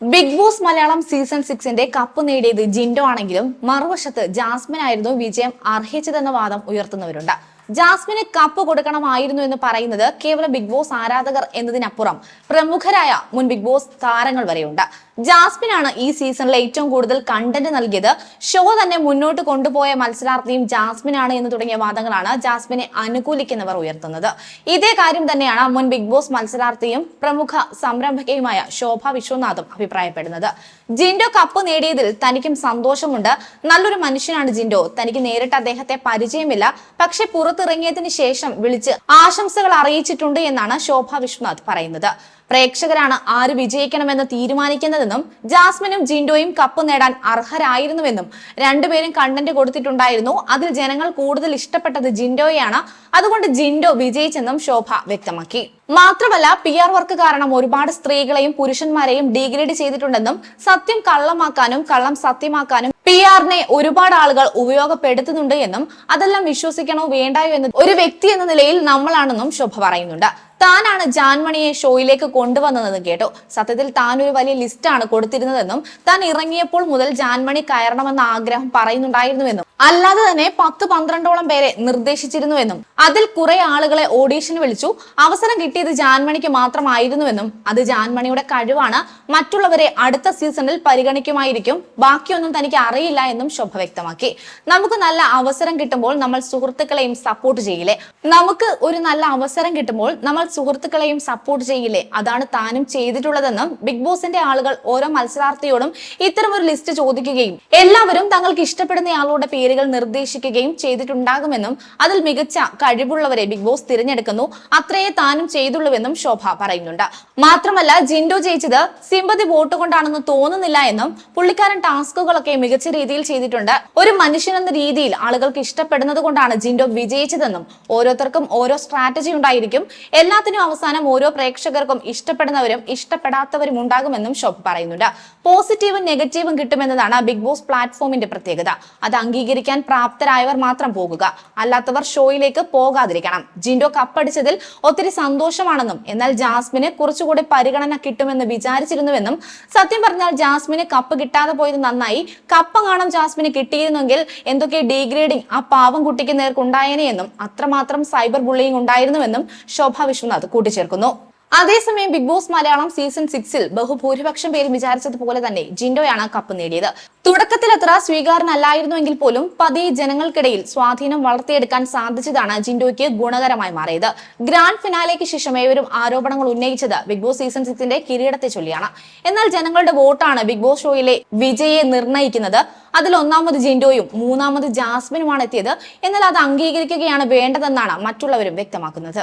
Big Boss Malayalam season സിക്സിന്റെ cup നേടിയത് ജിൻഡോ ആണെങ്കിലും മറുവശത്ത് ജാസ്മിൻ ആയിരുന്നു വിജയം അർഹിച്ചതെന്ന വാദം ഉയർത്തുന്നവരുണ്ട്. ജാസ്മിന് കപ്പ് കൊടുക്കണമായിരുന്നു എന്ന് പറയുന്നത് കേവലം ബിഗ് ബോസ് ആരാധകർ എന്നതിനപ്പുറം പ്രമുഖരായ മുൻ ബിഗ് ബോസ് താരങ്ങൾ വരെയുണ്ട്. ജാസ്മിനാണ് ഈ സീസണിലെ ഏറ്റവും കൂടുതൽ കണ്ടന്റ് നൽകിയത്. ഷോ തന്നെ മുന്നോട്ട് കൊണ്ടുപോയ മത്സരാർത്ഥിയും ജാസ്മിനാണ് എന്ന് തുടങ്ങിയ വാദങ്ങളാണ് ജാസ്മിനെ അനുകൂലിക്കുന്നവർ ഉയർത്തുന്നത്. ഇതേ കാര്യം തന്നെയാണ് മുൻ ബിഗ് ബോസ് മത്സരാർത്ഥിയും പ്രമുഖ സംരംഭകയുമായ ശോഭ വിശ്വനാഥും അഭിപ്രായപ്പെടുന്നത്. ജിൻഡോ കപ്പ് നേടിയതിൽ തനിക്കും സന്തോഷമുണ്ട്. നല്ലൊരു മനുഷ്യനാണ് ജിൻഡോ. തനിക്ക് നേരിട്ട് അദ്ദേഹത്തെ പരിചയമില്ല. പക്ഷെ പുറത്തിറങ്ങിയതിന് ശേഷം വിളിച്ച് ആശംസകൾ അറിയിച്ചിട്ടുണ്ട് എന്നാണ് ശോഭ വിശ്വനാഥ് പറയുന്നത്. പ്രേക്ഷകരാണ് ആര് വിജയിക്കണമെന്ന് തീരുമാനിക്കുന്നതെന്നും ജാസ്മിനും ജിൻഡോയും കപ്പ് നേടാൻ അർഹരായിരുന്നുവെന്നും രണ്ടുപേരും കണ്ടന്റ് കൊടുത്തിട്ടുണ്ടായിരുന്നു. അതിൽ ജനങ്ങൾ കൂടുതൽ ഇഷ്ടപ്പെട്ടത് ജിൻഡോയാണ് അതുകൊണ്ട് ജിൻഡോ വിജയിച്ചെന്നും ശോഭ വ്യക്തമാക്കി. മാത്രമല്ല പി ആർ വർക്ക് കാരണം ഒരുപാട് സ്ത്രീകളെയും പുരുഷന്മാരെയും ഡീഗ്രേഡ് ചെയ്തിട്ടുണ്ടെന്നും സത്യം കള്ളമാക്കാനും കള്ളം സത്യമാക്കാനും പി ആറിനെ ഒരുപാട് ആളുകൾ ഉപയോഗപ്പെടുത്തുന്നുണ്ട് എന്നും അതെല്ലാം വിശ്വസിക്കണോ വേണ്ടായോ എന്ന് ഒരു വ്യക്തി എന്ന നിലയിൽ നമ്മളാണെന്നും ശോഭ പറയുന്നുണ്ട്. താനാണ് ജാൻമണിയെ ഷോയിലേക്ക് കൊണ്ടുവന്നതെന്ന് കേട്ടു. സത്യത്തിൽ താൻ ഒരു വലിയ ലിസ്റ്റാണ് കൊടുത്തിരുന്നതെന്നും താൻ ഇറങ്ങിയപ്പോൾ മുതൽ ജാൻമണി കയറണമെന്ന ആഗ്രഹം പറയുന്നുണ്ടായിരുന്നുവെന്നും അല്ലാതെ തന്നെ പത്ത് പന്ത്രണ്ടോളം പേരെ നിർദ്ദേശിച്ചിരുന്നുവെന്നും അതിൽ കുറെ ആളുകളെ ഓഡീഷന് വിളിച്ചു. അവസരം കിട്ടിയത് ജാൻമണിക്ക് മാത്രമായിരുന്നുവെന്നും അത് ജാൻമണിയുടെ കഴിവാണ്. മറ്റുള്ളവരെ അടുത്ത സീസണിൽ പരിഗണിക്കുമായിരിക്കും. ബാക്കിയൊന്നും തനിക്ക് അറിയില്ല എന്നും ശോഭ വ്യക്തമാക്കി. നമുക്ക് നല്ല അവസരം കിട്ടുമ്പോൾ നമ്മൾ സുഹൃത്തുക്കളെയും സപ്പോർട്ട് ചെയ്യില്ലേ? നമുക്ക് ഒരു നല്ല അവസരം കിട്ടുമ്പോൾ നമ്മൾ സുഹൃത്തുക്കളെയും സപ്പോർട്ട് ചെയ്യില്ലേ? അതാണ് താനും ചെയ്തിട്ടുള്ളതെന്നും ബിഗ് ബോസിന്റെ ആളുകൾ ഓരോ മത്സരാർത്ഥിയോടും ഇത്തരം ഒരു ലിസ്റ്റ് ചോദിക്കുകയും എല്ലാവരും തങ്ങൾക്ക് ഇഷ്ടപ്പെടുന്ന ഇഷ്ടപ്പെടുന്നയാളുടെ പേരുകൾ നിർദ്ദേശിക്കുകയും ചെയ്തിട്ടുണ്ടാകുമെന്നും അതിൽ മികച്ച കഴിവുള്ളവരെ ബിഗ് ബോസ് തിരഞ്ഞെടുക്കുന്നു. അത്രയേ താനും ചെയ്തുള്ളൂവെന്നും ശോഭ പറയുന്നുണ്ട്. മാത്രമല്ല ജിൻഡോ ജയിച്ചത് സിമ്പതി വോട്ട് കൊണ്ടാണെന്ന് തോന്നുന്നില്ല എന്നും പുള്ളിക്കാരൻ ടാസ്കുകളൊക്കെ മികച്ച രീതിയിൽ ചെയ്തിട്ടുണ്ട്. ഒരു മനുഷ്യൻ എന്ന രീതിയിൽ ആളുകൾക്ക് ഇഷ്ടപ്പെടുന്നത് കൊണ്ടാണ് ജിൻഡോ വിജയിച്ചതെന്നും ഓരോരുത്തർക്കും ഓരോ സ്ട്രാറ്റജി ഉണ്ടായിരിക്കും. എല്ലാത്തിനും അവസാനം ഓരോ പ്രേക്ഷകർക്കും ഇഷ്ടപ്പെടുന്നവരും ഇഷ്ടപ്പെടാത്തവരും ഉണ്ടാകുമെന്നും ശോഭ പറയുന്നുണ്ട്. പോസിറ്റീവും നെഗറ്റീവും കിട്ടുമെന്നതാണ് ബിഗ് ബോസ് പ്ലാറ്റ്ഫോമിന്റെ പ്രത്യേകത. അത് അംഗീകരിക്കാൻ പ്രാപ്തരായവർ മാത്രം പോകുക. അല്ലാത്തവർ ഷോയിലേക്ക് പോകാതിരിക്കണം. ജിൻഡോ കപ്പടിച്ചതിൽ ഒത്തിരി സന്തോഷമാണെന്നും എന്നാൽ ജാസ്മിന് കുറച്ചുകൂടി പരിഗണന കിട്ടുമെന്ന് വിചാരിച്ചിരുന്നുവെന്നും സത്യം പറഞ്ഞാൽ ജാസ്മിന് കപ്പ് കിട്ടാതെ പോയത് നന്നായി. കപ്പ് കാണാൻ ജാസ്മിന് കിട്ടിയിരുന്നെങ്കിൽ എന്തൊക്കെ ഡീഗ്രേഡിംഗ് ആ പാവം കുട്ടിക്ക് നേർക്കുണ്ടായേനെയെന്നും അത്രമാത്രം സൈബർ ബുള്ളിങ് ഉണ്ടായിരുന്നുവെന്നും ശോഭ വിശ്വനാഥ് കൂട്ടിച്ചേർക്കുന്നു. അതേസമയം ബിഗ് ബോസ് മലയാളം സീസൺ സിക്സിൽ ബഹുഭൂരിപക്ഷം പേരും വിചാരിച്ചതുപോലെ തന്നെ ജിൻഡോയാണ് കപ്പ് നേടിയത്. തുടക്കത്തിൽ അത്ര സ്വീകാരനല്ലായിരുന്നുവെങ്കിൽ പോലും പതിയെ ജനങ്ങൾക്കിടയിൽ സ്വാധീനം വളർത്തിയെടുക്കാൻ സാധിച്ചതാണ് ജിൻഡോയ്ക്ക് ഗുണകരമായി മാറിയത്. ഗ്രാൻഡ് ഫിനാലയ്ക്ക് ശേഷം ഏവരും ആരോപണങ്ങൾ ഉന്നയിച്ചത് ബിഗ് ബോസ് സീസൺ സിക്സിന്റെ കിരീടത്തെ ചൊല്ലിയാണ്. എന്നാൽ ജനങ്ങളുടെ വോട്ടാണ് ബിഗ് ബോസ് ഷോയിലെ വിജയെ നിർണയിക്കുന്നത് അതിൽ ഒന്നാമത് ജിൻഡോയും മൂന്നാമത് ജാസ്മിനുമാണ് എത്തിയത്. എന്നാൽ അത് അംഗീകരിക്കുകയാണ് വേണ്ടതെന്നാണ് മറ്റുള്ളവരും വ്യക്തമാക്കുന്നത്.